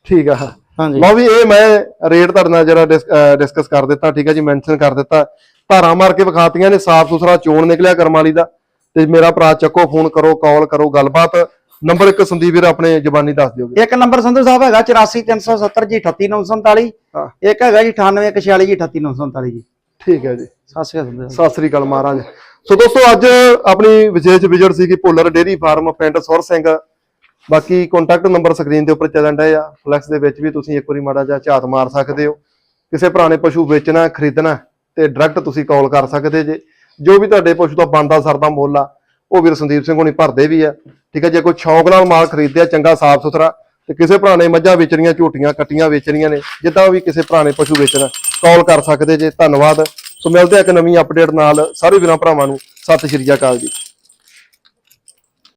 ਠੀਕ ਆ। ਹਾਂਜੀ। ਲਓ ਵੀ ਇਹ ਮੈਂ ਰੇਟ ਤੁਹਾਡੇ ਨਾਲ ਜਿਹੜਾ ਡਿਸਕਸ ਕਰ ਦਿੱਤਾ ਠੀਕ ਹੈ ਜੀ ਮੈਂਸ਼ਨ ਕਰ ਦਿੱਤਾ। ਧਾਰਾਂ ਮਾਰ ਕੇ ਵਿਖਾਤੀਆਂ ਨੇ ਸਾਫ਼ ਸੁਥਰਾ ਚੋਣ ਨਿਕਲਿਆ ਕਰਮ ਵਾਲੀ ਦਾ। ਤੇ ਮੇਰਾ ਭਰਾ ਚੱਕੋ ਫੋਨ ਕਰੋ ਕਾਲ ਕਰੋ ਗੱਲਬਾਤ ਨੰਬਰ ਇੱਕ ਸੰਦੀਪ ਵੀਰ ਆਪਣੇ ਜ਼ਬਾਨੀ ਦੱਸ ਦਿਓਗੇ ਇੱਕ ਨੰਬਰ ਸੰਧੂ ਸਾਹਿਬ ਹੈਗਾ 84370 ਜੀ 38947 ਹਾਂ। ਇੱਕ ਹੈਗਾ ਜੀ 9846 ਜੀ 38947 ਜੀ। ਠੀਕ ਹੈ ਜੀ। ਸਤਿ ਸ਼੍ਰੀ ਅਕਾਲ ਸੰਧੂ ਸਾਹਿਬ ਸਤਿ ਸ੍ਰੀ ਅਕਾਲ ਮਹਾਰਾਜ। ਸੋ ਦੋਸਤੋ ਅੱਜ ਆਪਣੀ ਵਿਸ਼ੇਸ਼ ਵਿਜ਼ਿਟ ਸੀਗੀ ਭੁੱਲਰ ਡੇਰੀ ਫਾਰਮ ਪਿੰਡ ਸੁਰ ਸਿੰਘ। ਬਾਕੀ ਕੰਟੈਕਟ ਨੰਬਰ ਸਕਰੀਨ ਦੇ ਉੱਪਰ ਚੱਲਣ ਡਿਆ ਆ। ਫਲੈਕਸ ਦੇ ਵਿੱਚ ਵੀ ਤੁਸੀਂ ਇੱਕ ਵਾਰੀ ਮਾੜਾ ਜਿਹਾ ਝਾਤ ਮਾਰ ਸਕਦੇ ਹੋ। ਕਿਸੇ ਨੇ ਪਸ਼ੂ ਵੇਚਣਾ ਖਰੀਦਣਾ ਤੇ ਡਾਇਰੈਕਟ ਤੁਸੀਂ ਕਾਲ ਕਰ ਸਕਦੇ ਜੇ। ਜੋ ਵੀ ਤੁਹਾਡੇ ਪਸ਼ੂ ਦਾ ਬਣਦਾ ਸਰਦਾ ਮੁੱਲ ਆ ਉਹ ਵੀਰ ਸੰਦੀਪ ਸਿੰਘ ਹੋਣੀ ਭਰਦੇ ਵੀ ਆ। ਠੀਕ ਹੈ ਜੇ ਕੋਈ ਸ਼ੌਂਕ ਨਾਲ ਮਾਲ ਖਰੀਦਿਆ, ਚੰਗਾ ਸਾਫ਼ ਸੁਥਰਾ, ਤੇ ਕਿਸੇ ਭਰਾ ਨੇ ਮੱਝਾਂ ਵੇਚਣੀਆਂ, ਝੋਟੀਆਂ ਕੱਟੀਆਂ ਵੇਚਣੀਆਂ ਨੇ, ਜਿੱਦਾਂ ਵੀ ਕਿਸੇ ਭਰਾ ਨੇ ਪਸ਼ੂ ਵੇਚਣਾ ਕਾਲ ਕਰ ਸਕਦੇ ਜੇ, ਧੰਨਵਾਦ। ਸੋ ਮਿਲਦੇ ਆ ਇੱਕ ਨਵੀਂ ਅਪਡੇਟ ਨਾਲ, ਸਾਰੇ ਵੀਰਾਂ ਭਰਾਵਾਂ ਨੂੰ, ਸਤਿ ਸ਼੍ਰੀ ਅਕਾਲ ਜੀ।